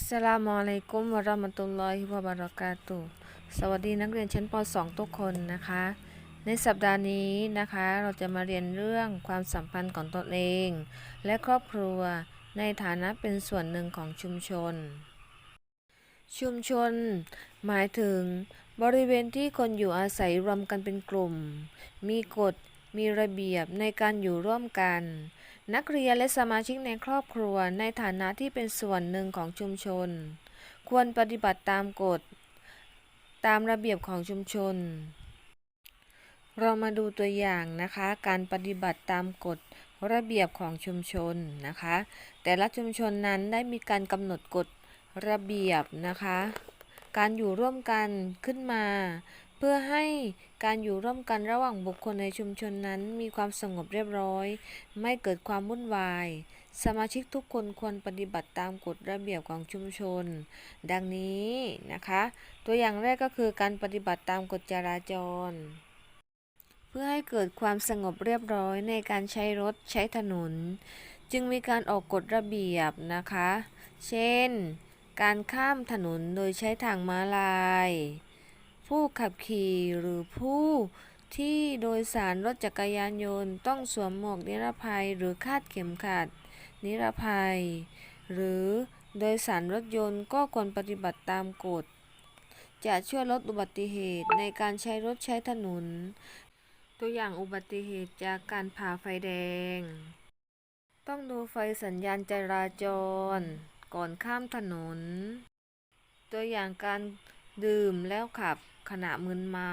สสลามุอะลัยกุมวะราะมะตุลลอฮิวะบะเราะกาตุสวัสดีนักเรียนชั้นป .2 ทุกคนนะคะ ในสัปดาห์นี้นะคะ เราจะมาเรียนเรื่องความสัมพันธ์ของตนเอง และครอบครัวในฐานะเป็นส่วนหนึ่งของชุมชน ชุมชน หมายถึง บริเวณที่คนอยู่อาศัยรวมกันเป็นกลุ่ม มีกฎ มีระเบียบในการอยู่ร่วมกัน นักเรียนและสมาชิกในครอบครัวในฐานะที่เป็นส่วนหนึ่งของชุมชน ควรปฏิบัติตามกฎ ตามระเบียบของชุมชน เรามาดูตัวอย่างนะคะ การปฏิบัติตามกฎระเบียบของชุมชนนะคะ แต่ละชุมชนนั้นได้มีการกำหนดกฎระเบียบนะคะ การอยู่ร่วมกันขึ้นมา เพื่อให้การอยู่ร่วมกันระหว่างบุคคลในชุมชนนั้นมีความสงบเรียบร้อย ไม่เกิดความวุ่นวาย สมาชิกทุกคนควรปฏิบัติตามกฎระเบียบของชุมชน ดังนี้นะคะ ตัวอย่างแรกก็คือการปฏิบัติตามกฎจราจร เพื่อให้เกิดความสงบเรียบร้อยในการใช้รถใช้ถนน จึงมีการออกกฎระเบียบนะคะ เช่น การข้ามถนนโดยใช้ทางม้าลาย ผู้ขับขี่หรือผู้ที่โดยสารรถจักรยานยนต์ต้องสวมหมวกนิรภัยหรือคาดเข็มขัดนิรภัย หรือโดยสารรถยนต์ก็ควรปฏิบัติตามกฎ จะช่วยลดอุบัติเหตุในการใช้รถใช้ถนน ตัวอย่างอุบัติเหตุจากการผ่าไฟแดง ต้องดูไฟสัญญาณจราจร ก่อนข้ามถนน ตัวอย่างการดื่มแล้วขับ ขณะมึนเมา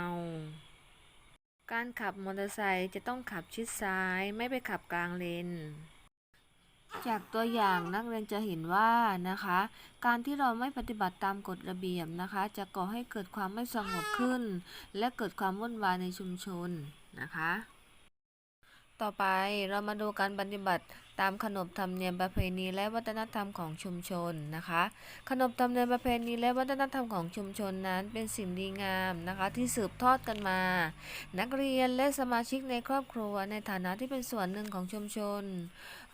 การขับมอเตอร์ไซค์จะต้องขับชิดซ้ายไม่ไปขับกลางเลน จากตัวอย่างนักเรียนจะเห็นว่านะคะ การที่เราไม่ปฏิบัติตามกฎระเบียบนะคะ จะก่อให้เกิดความไม่สงบขึ้น และเกิดความวุ่นวายในชุมชนนะคะ ต่อไปเรามาดูการปฏิบัติตามขนบธรรมเนียมประเพณีและวัฒนธรรมของชุมชนนะคะ ขนบธรรมเนียมประเพณีและวัฒนธรรมของชุมชนนั้นเป็นสิ่งดีงามนะคะ ที่สืบทอดกันมา นักเรียนและสมาชิกในครอบครัวในฐานะที่เป็นส่วนหนึ่งของชุมชน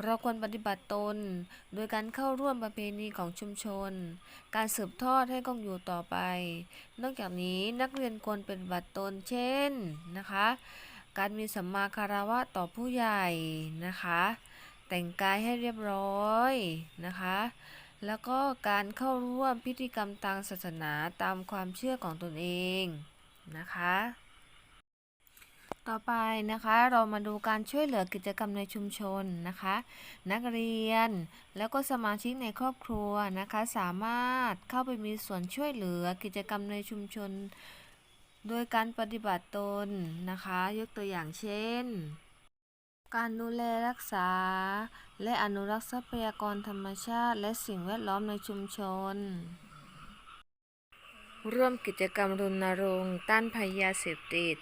เราควรปฏิบัติตน โดยการเข้าร่วมประเพณีของชุมชน การสืบทอดให้คงอยู่ต่อไป นอกจากนี้นักเรียนควรปฏิบัติตนเช่นนะคะ การมีสัมมาคารวะต่อผู้ใหญ่นะคะ แต่งกายให้เรียบร้อยนะคะ แล้วก็การเข้าร่วมพิธีกรรมทางศาสนาตามความเชื่อของตนเองนะคะ ต่อไปนะคะเรามาดูการช่วยเหลือกิจกรรมในชุมชนนะคะ นักเรียนแล้วก็สมาชิกในครอบครัวนะคะ สามารถเข้าไปมีส่วนช่วยเหลือกิจกรรมในชุมชน โดยการปฏิบัติตนนะคะ ยกตัวอย่างเช่น การดูแลรักษา และอนุรักษ์ทรัพยากรธรรมชาติ และสิ่งแวดล้อมในชุมชน ร่วมกิจกรรมรณรงค์ต้านภัยยาเสพติด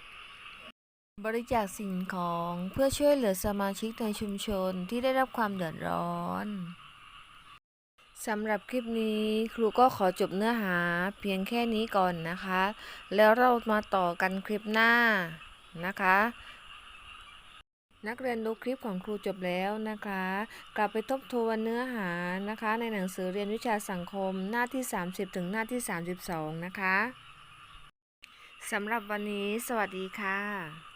บริจาคสิ่งของเพื่อช่วยเหลือสมาชิกในชุมชนที่ได้รับความเดือดร้อน สำหรับคลิปนี้ครูก็ขอจบเนื้อหาเพียงแค่นี้ก่อนนะคะ แล้วเรามาต่อกันคลิปหน้านะคะ นักเรียนดูคลิปของครูจบแล้วนะคะ กลับไปทบทวนเนื้อหานะคะ ในหนังสือเรียนวิชาสังคมหน้าที่ 30 ถึงหน้าที่ 32 นะคะสำหรับวันนี้ สวัสดีค่ะ